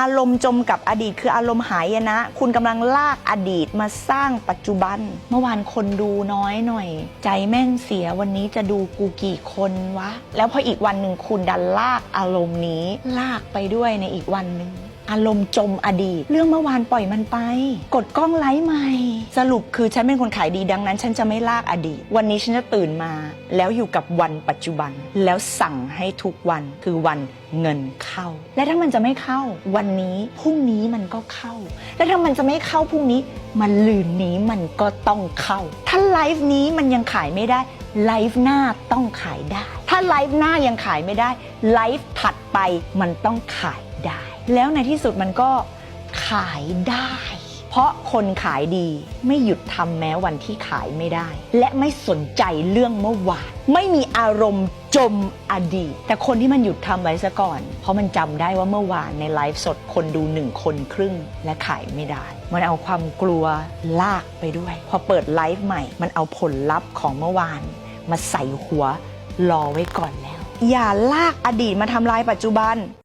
อารมณ์จมกับอดีตคืออารมณ์หายนะ คุณกำลังลากอดีตมาสร้างปัจจุบัน เมื่อวานคนดูน้อยหน่อย ใจแม่งเสียวันนี้จะดูกูกี่คนวะ แล้วพออีกวันหนึ่งคุณดันลากอารมณ์นี้ ลากไปด้วยในอีกวันหนึ่ง อารมณ์จมอดีต เรื่องเมื่อวานปล่อยมันไป กดกล้องไลฟ์ใหม่ สรุปคือฉันเป็นคนขายดีดังนั้น ฉันจะไม่ลากอดีต วันนี้ฉันจะตื่นมา แล้วอยู่กับวันปัจจุบัน แล้วสั่งให้ทุกวันคือวันเงินเข้า และถ้ามันจะไม่เข้า วันนี้พรุ่งนี้มันก็เข้า และถ้ามันจะไม่เข้าพรุ่งนี้ มันลืนนี้มันก็ต้องเข้า ถ้าไลฟ์นี้มันยังขายไม่ได้ไลฟ์หน้าต้องขายได้ ถ้าไลฟ์หน้ายังขายไม่ได้ ไลฟ์ถัดไปมันต้องขายได้ แล้วในที่สุดมันก็ขายได้ เพราะคนขายดีไม่หยุดทำแม้วันที่ขายไม่ได้ และไม่สนใจเรื่องเมื่อวานไม่มีอารมณ์จมอดีต แต่คนที่มันหยุดทำไว้ซะก่อน เพราะมันจำได้ว่าเมื่อวานในไลฟ์สดคนดูหนึ่งคนครึ่งและขายไม่ได้ มันเอาความกลัวลากไปด้วย พอเปิดไลฟ์ใหม่ มันเอาผลลัพธ์ของเมื่อวาน มาใส่หัวรอไว้ก่อนแล้ว อย่าลากอดีตมาทำลายปัจจุบัน